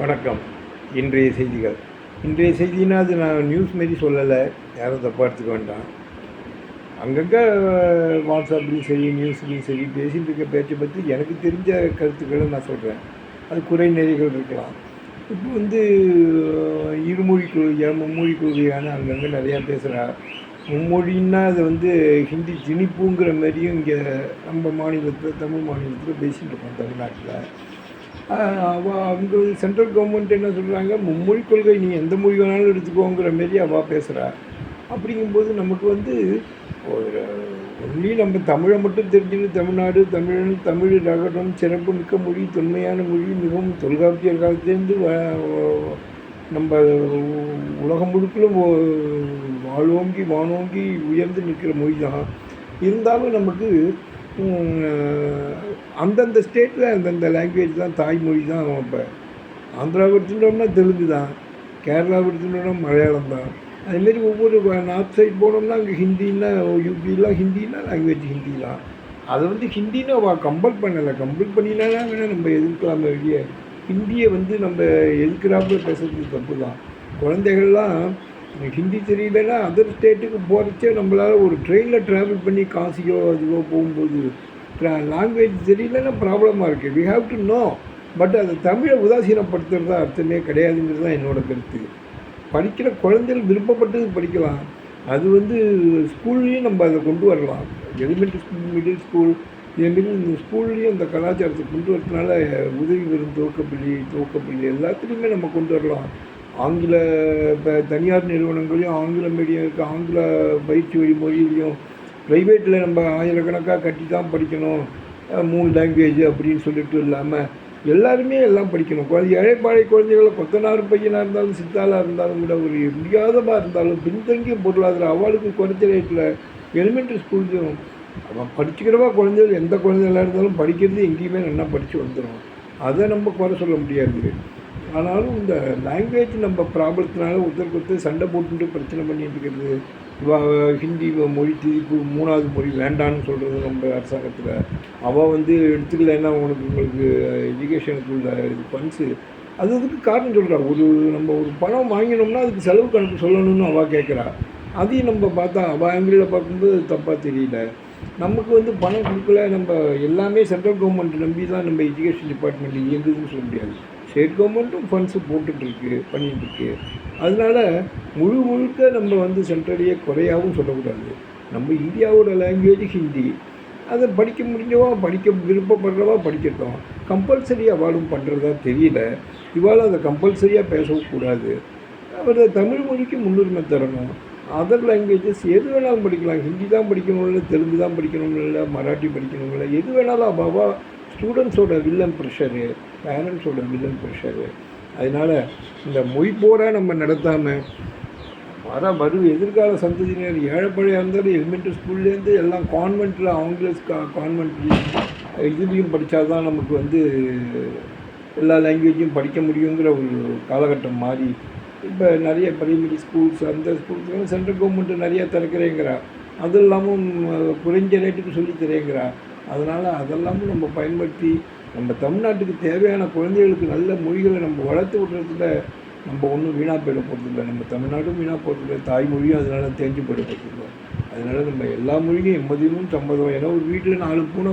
வணக்கம். இன்றைய செய்திகள். இன்றைய செய்தினா அது நான் நியூஸ் மாரி சொல்லலை. யாரும் தப்பாக எடுத்துக்க வேண்டாம். அங்கங்கே வாட்ஸ்அப்லேயும் சரி நியூஸ்லேயும் சரி பேசிகிட்டு இருக்க பேச்சை பற்றி எனக்கு தெரிஞ்ச கருத்துக்களை நான் சொல்கிறேன் அது குறை நிறைகள் இருக்கலாம். இப்போ வந்து இருமொழி கொள்கை மும்மொழி கொள்கையான அங்கங்கே நிறையா பேசுகிறா மும்மொழின்னா அது வந்து ஹிந்தி திணிப்புங்கிற மாதிரியும் இங்கே நம்ம மாநிலத்தில் தமிழ் மாநிலத்தில் பேசிகிட்டு இருக்கோம் தமிழ்நாட்டில். அவள் அவங்க சென்ட்ரல் கவர்மெண்ட் என்ன சொல்கிறாங்க மும்மொழி கொள்கை நீ எந்த மொழி வேணாலும் எடுத்துக்கோங்கிற மாரி அவள் பேசுகிறா அப்படிங்கும்போது நமக்கு வந்து ஒரு ஒன்லி நம்ம தமிழை மட்டும் தெரிஞ்சுன்னு தமிழ்நாடு தமிழன் தமிழ் ரகடம் சிறப்பு மிக்க மொழி தொன்மையான மொழி மிகவும் தொல்காப்பியர் காலத்திலேருந்து வ- நம்ம உலகம் முழுக்கிலும் வாழ்வோங்கி வானோங்கி உயர்ந்து நிற்கிற மொழி தான் இருந்தாலும் நமக்கு அந்தந்த ஸ்டேட்டில் அந்தந்த லாங்குவேஜ் தான் தாய்மொழி தான் இப்போ ஆந்திராவை எடுத்துட்டோம்னா தெலுங்கு தான் கேரளாவை எடுத்துட்டோம்னா மலையாளம் தான். அதுமாரி ஒவ்வொரு நார்த் சைட் போனோம்னா அங்கே ஹிந்தின்னா யூபிலாம் ஹிந்தின்னா லாங்குவேஜ் ஹிந்தி தான். அதை வந்து ஹிந்தின்னு அவள் கம்பல் பண்ணலை. கம்பல் பண்ணினா வேணால் நம்ம எதிர்க்கலாம் வெளியே ஹிந்தியை வந்து நம்ம எதிர்க்கிறாப்புல பேசுறது தப்பு தான். குழந்தைகள்லாம் ஹிந்தி தெரியலன்னா அதர் ஸ்டேட்டுக்கு போகிறச்சே நம்மளால் ஒரு ட்ரெயினில் ட்ராவல் பண்ணி காசியோ அதுவோ போகும்போது லாங்குவேஜ் தெரியலன்னா ப்ராப்ளமாக இருக்குது we have to know but அந்த தமிழை உதாசீனப்படுத்துகிறது அர்த்தமே கிடையாதுங்கிறது தான் என்னோட கருத்து. படிக்கிற குழந்தைகள் விருப்பப்பட்டது படிக்கலாம். அது வந்து ஸ்கூல்லையும் நம்ம அதை கொண்டு வரலாம். எலிமெண்ட்ரி ஸ்கூல் மிடில் ஸ்கூல் இதேமாரி இந்த ஸ்கூல்லேயும் அந்த கலாச்சாரத்தை கொண்டு வரதுனால உதவி பெறும் துவக்கப்பள்ளி துவக்கப்பள்ளி எல்லாத்துலேயுமே நம்ம கொண்டு வரலாம். ஆங்கில இப்போ தனியார் நிறுவனங்களையும் ஆங்கில மீடியம் இருக்குது ஆங்கில பயிற்சி வழி மொழியிலையும் ப்ரைவேட்டில் நம்ம ஆயிரக்கணக்காக கட்டி தான் படிக்கணும் மூணு லாங்குவேஜ் அப்படின்னு சொல்லிட்டு இல்லாமல் எல்லாருமே எல்லாம் படிக்கணும். குழந்தை ஏழைப்பாழை குழந்தைகளை கொத்தனார் பையனாக இருந்தாலும் சித்தாளாக இருந்தாலும் கூட ஒரு முடியாதமாக இருந்தாலும் பின்தங்கிய பொருளாதார அவளுக்கு குறைச்ச ரேட்டில் எலிமெண்ட்ரி ஸ்கூல்லையும் அவன் படிச்சுக்கிறவா குழந்தைகள் எந்த குழந்தைகளாக இருந்தாலும் படிக்கிறது எங்கேயுமே நல்லா படித்து வந்துடும் அதை நம்ம குறை சொல்ல முடியாது. ஆனாலும் இந்த லாங்குவேஜ் நம்ம ப்ராப்ளத்தினால ஒருத்தருக்கு ஒருத்தர் சண்டை போட்டுட்டு பிரச்சனை பண்ணிட்டு இருக்கிறது. ஹிந்தி மொழி திதிப்பு மூணாவது மொழி வேண்டான்னு சொல்கிறது நம்ம அரசாங்கத்தில். அவள் வந்து எடுத்துக்கலைன்னா உனக்கு உங்களுக்கு எஜுகேஷனுக்கு உள்ள இது ஃபண்ட்ஸு அது அதுக்கு காரணம் சொல்கிறா ஒரு நம்ம ஒரு பணம் வாங்கினோம்னா அதுக்கு செலவு கணக்கு சொல்லணும்னு அவள் கேட்குறா அதையும் நம்ம பார்த்தா அவள் ஆங்கிளில் பார்க்கும்போது தப்பாக தெரியல. நமக்கு வந்து பணம் கொடுக்கல நம்ம எல்லாமே சென்ட்ரல் கவர்மெண்ட் நம்பி தான் நம்ம எஜுகேஷன் டிபார்ட்மெண்ட் இயங்குதுன்னு சொல்ல முடியாது. ஸ்டேட் கவர்மெண்ட்டும் ஃபண்ட்ஸு போட்டுட்ருக்கு பண்ணிகிட்ருக்கு அதனால முழு முழுக்க நம்ம வந்து சென்ட்ரலையே குறையாகவும் சொல்லக்கூடாது. நம்ம இந்தியாவோட லாங்குவேஜ் ஹிந்தி. அதை படிக்க முடிஞ்சவா படிக்க விருப்பப்படுறவா படிக்கட்டும். கம்பல்சரி அவாலும் பண்ணுறதா தெரியல. இவாளும் அதை கம்பல்சரியாக பேசவும் கூடாது. அவர் தமிழ் மொழிக்கு முன்னுரிமை தரணும். அதர் லாங்குவேஜஸ் எது வேணாலும் படிக்கலாம். ஹிந்தி தான் படிக்கணும் இல்லை தெலுங்கு தான் படிக்கணும் இல்லை மராட்டி படிக்கணும் இல்லை எது வேணாலும் அப்பாவா ஸ்டூடெண்ட்ஸோட வில்லன் ப்ரெஷரு பேரண்ட்ஸோட வில்லன் ப்ரெஷரு அதனால் இந்த மொய் நம்ம நடத்தாமல் வர வரும் எதிர்கால சந்ததியினர் ஏழைப்பழையாக இருந்தாலும் எலிமெண்ட்ரி ஸ்கூல்லேருந்து எல்லாம் கான்வெண்ட்டில் கா கான்வெண்ட்லேயும் இதுலேயும் படித்தா தான் நமக்கு வந்து எல்லா லாங்குவேஜையும் படிக்க முடியுங்கிற ஒரு காலகட்டம் மாறி இப்போ நிறைய பிரைமரி ஸ்கூல்ஸ் அந்த ஸ்கூல்ஸ்லாம் சென்ட்ரல் கவர்மெண்ட்டு நிறையா திறக்கிறேங்கிறா. அது இல்லாமல் குறைஞ்ச ரேட்டுக்கு சொல்லி தரேங்கிறா. அதனால் அதெல்லாமும் நம்ம பயன்படுத்தி நம்ம தமிழ்நாட்டுக்கு தேவையான குழந்தைகளுக்கு நல்ல மொழிகளை நம்ம வளர்த்து விடுறதுல நம்ம ஒன்றும் வீணாக போயிட போகிறதில்ல நம்ம தமிழ்நாடும் வீணாக போகிறதில்ல தாய்மொழியும் அதனால் தேஞ்சு போயிட போகிறதில்ல அதனால் நம்ம எல்லா மொழியும் எம்மதியமும் சம்மதம் ஏன்னா ஒரு வீட்டில் நாலு பூனை